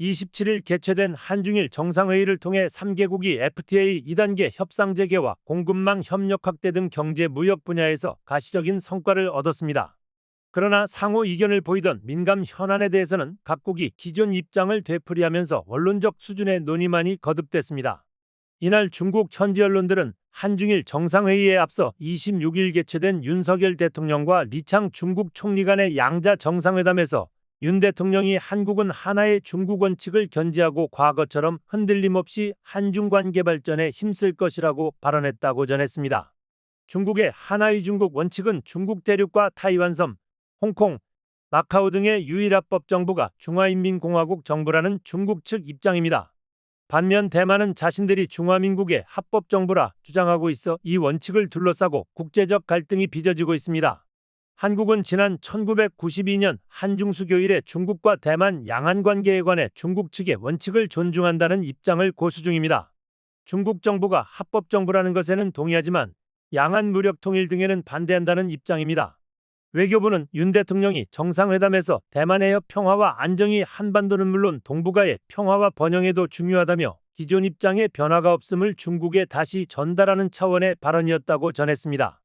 27일 개최된 한중일 정상회의를 통해 3개국이 FTA 2단계 협상 재개와 공급망 협력 확대 등 경제 무역 분야에서 가시적인 성과를 얻었습니다. 그러나 상호 이견을 보이던 민감 현안에 대해서는 각국이 기존 입장을 되풀이하면서 원론적 수준의 논의만이 거듭됐습니다. 이날 중국 현지 언론들은 한중일 정상회의에 앞서 26일 개최된 윤석열 대통령과 리창 중국 총리 간의 양자 정상회담에서 윤 대통령이 한국은 하나의 중국 원칙을 견지하고 과거처럼 흔들림 없이 한중 관계 발전에 힘쓸 것이라고 발언했다고 전했습니다. 중국의 하나의 중국 원칙은 중국 대륙과 타이완섬, 홍콩, 마카오 등의 유일합법 정부가 중화인민공화국 정부라는 중국 측 입장입니다. 반면 대만은 자신들이 중화민국의 합법 정부라 주장하고 있어 이 원칙을 둘러싸고 국제적 갈등이 빚어지고 있습니다. 한국은 지난 1992년 한중수교 이래 중국과 대만 양안 관계에 관해 중국 측의 원칙을 존중한다는 입장을 고수 중입니다. 중국 정부가 합법 정부라는 것에는 동의하지만 양안 무력 통일 등에는 반대한다는 입장입니다. 외교부는 윤 대통령이 정상회담에서 대만 해협 평화와 안정이 한반도는 물론 동북아의 평화와 번영에도 중요하다며 기존 입장에 변화가 없음을 중국에 다시 전달하는 차원의 발언이었다고 전했습니다.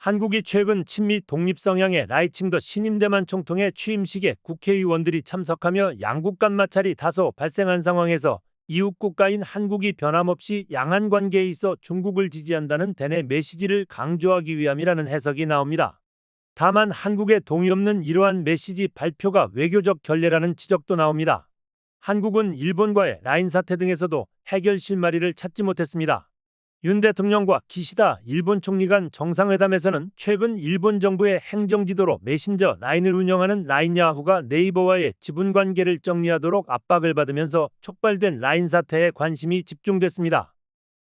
한국이 최근 친미 독립 성향의 라이칭더 신임 대만 총통의 취임식에 국회의원들이 참석하며 양국 간 마찰이 다소 발생한 상황에서 이웃 국가인 한국이 변함없이 양안 관계에 있어 중국을 지지한다는 대내 메시지를 강조하기 위함이라는 해석이 나옵니다. 다만 한국의 동의 없는 이러한 메시지 발표가 외교적 결례라는 지적도 나옵니다. 한국은 일본과의 라인 사태 등에서도 해결 실마리를 찾지 못했습니다. 윤 대통령과 기시다 일본 총리 간 정상회담에서는 최근 일본 정부의 행정지도로 메신저 라인을 운영하는 라인 야후가 네이버와의 지분 관계를 정리하도록 압박을 받으면서 촉발된 라인 사태에 관심이 집중됐습니다.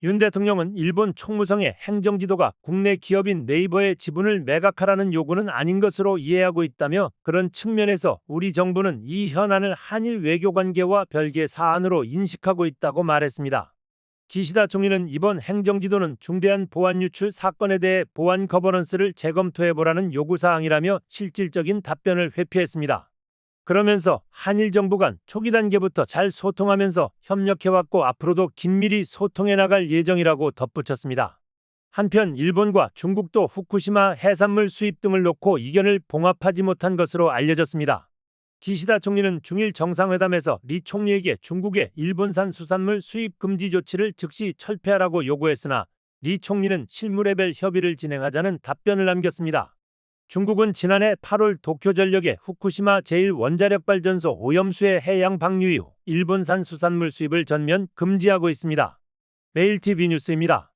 윤 대통령은 일본 총무성의 행정지도가 국내 기업인 네이버의 지분을 매각하라는 요구는 아닌 것으로 이해하고 있다며 그런 측면에서 우리 정부는 이 현안을 한일 외교관계와 별개 사안으로 인식하고 있다고 말했습니다. 기시다 총리는 이번 행정지도는 중대한 보안 유출 사건에 대해 보안 거버넌스를 재검토해보라는 요구사항이라며 실질적인 답변을 회피했습니다. 그러면서 한일 정부 간 초기 단계부터 잘 소통하면서 협력해왔고 앞으로도 긴밀히 소통해 나갈 예정이라고 덧붙였습니다. 한편 일본과 중국도 후쿠시마 해산물 수입 등을 놓고 이견을 봉합하지 못한 것으로 알려졌습니다. 기시다 총리는 중일 정상회담에서 리 총리에게 중국의 일본산 수산물 수입 금지 조치를 즉시 철폐하라고 요구했으나 리 총리는 실무 레벨 협의를 진행하자는 답변을 남겼습니다. 중국은 지난해 8월 도쿄전력의 후쿠시마 제1원자력발전소 오염수의 해양 방류 이후 일본산 수산물 수입을 전면 금지하고 있습니다. 매일TV 뉴스입니다.